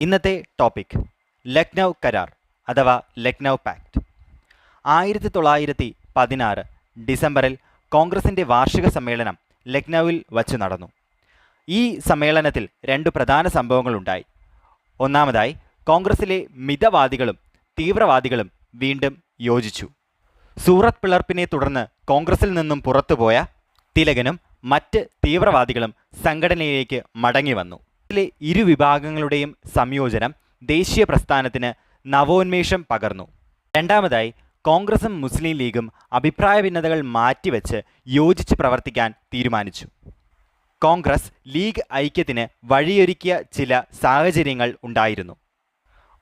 ഇന്നത്തെ ടോപ്പിക് ലക്നൗ കരാർ അഥവാ ലക്നൗ പാക്ട് ആയിരത്തി തൊള്ളായിരത്തി പതിനാറ് ഡിസംബറിൽ കോൺഗ്രസിന്റെ വാർഷിക സമ്മേളനം ലക്നൌവിൽ വച്ച് നടന്നു. ഈ സമ്മേളനത്തിൽ രണ്ട് പ്രധാന സംഭവങ്ങളുണ്ടായി. ഒന്നാമതായി കോൺഗ്രസിലെ മിതവാദികളും തീവ്രവാദികളും വീണ്ടും യോജിച്ചു. സൂറത്ത് പിളർപ്പിനെ തുടർന്ന് കോൺഗ്രസിൽ നിന്നും പുറത്തുപോയ തിലകനും മറ്റ് തീവ്രവാദികളും സംഘടനയിലേക്ക് മടങ്ങി വന്നു. ഇതിലെ ഇരു വിഭാഗങ്ങളുടെയും സംയോജനം ദേശീയ പ്രസ്ഥാനത്തിന് നവോന്മേഷം പകർന്നു. രണ്ടാമതായി കോൺഗ്രസും മുസ്ലിം ലീഗും അഭിപ്രായ ഭിന്നതകൾ മാറ്റിവെച്ച് യോജിച്ച് പ്രവർത്തിക്കാൻ തീരുമാനിച്ചു. കോൺഗ്രസ് ലീഗ് ഐക്യത്തിന് വഴിയൊരുക്കിയ ചില സാഹചര്യങ്ങൾ ഉണ്ടായിരുന്നു.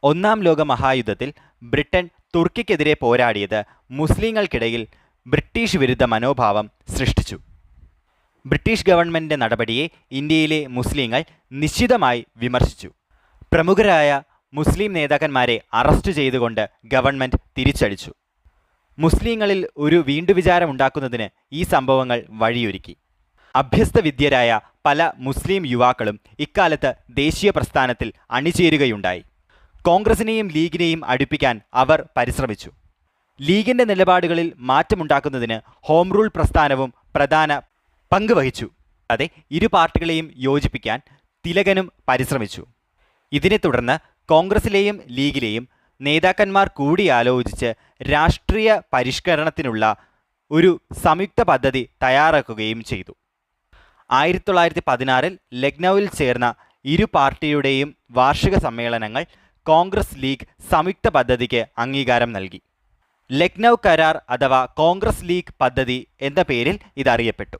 ഒന്നാം ലോക മഹായുദ്ധത്തിൽ ബ്രിട്ടൻ തുർക്കിക്കെതിരെ പോരാടിയത് മുസ്ലിങ്ങൾക്കിടയിൽ ബ്രിട്ടീഷ് വിരുദ്ധ മനോഭാവം സൃഷ്ടിച്ചു. ബ്രിട്ടീഷ് ഗവൺമെന്റിന്റെ നടപടിയെ ഇന്ത്യയിലെ മുസ്ലിങ്ങൾ നിശ്ചിതമായി വിമർശിച്ചു. പ്രമുഖരായ മുസ്ലിം നേതാക്കന്മാരെ അറസ്റ്റ് ചെയ്തുകൊണ്ട് ഗവൺമെന്റ് തിരിച്ചടിച്ചു. മുസ്ലിങ്ങളിൽ ഒരു വീണ്ടുവിചാരം ഉണ്ടാക്കുന്നതിന് ഈ സംഭവങ്ങൾ വഴിയൊരുക്കി. അഭ്യസ്ത വിദ്യരായ പല മുസ്ലിം യുവാക്കളും ഇക്കാലത്ത് ദേശീയ പ്രസ്ഥാനത്തിൽ അണിചേരുകയുണ്ടായി. കോൺഗ്രസിനെയും ലീഗിനെയും അടുപ്പിക്കാൻ അവർ പരിശ്രമിച്ചു. ലീഗിന്റെ നിലപാടുകളിൽ മാറ്റമുണ്ടാക്കുന്നതിന് ഹോം റൂൾ പ്രസ്ഥാനവും പ്രധാന പങ്ക് വഹിച്ചു അതെ ഇരു പാർട്ടികളെയും യോജിപ്പിക്കാൻ തിലകനും പരിശ്രമിച്ചു. ഇതിനെ തുടർന്ന് കോൺഗ്രസിലെയും ലീഗിലെയും നേതാക്കന്മാർ കൂടിയാലോചിച്ച് രാഷ്ട്രീയ പരിഷ്കരണത്തിനുള്ള ഒരു സംയുക്ത പദ്ധതി തയ്യാറാക്കുകയും ചെയ്തു. ആയിരത്തി തൊള്ളായിരത്തി പതിനാറിൽ ലക്നൌവിൽ ചേർന്ന ഇരു പാർട്ടിയുടെയും വാർഷിക സമ്മേളനങ്ങൾ കോൺഗ്രസ് ലീഗ് സംയുക്ത പദ്ധതിക്ക് അംഗീകാരം നൽകി. ലക്നൗ കരാർ അഥവാ കോൺഗ്രസ് ലീഗ് പദ്ധതി എന്ന പേരിൽ ഇതറിയപ്പെട്ടു.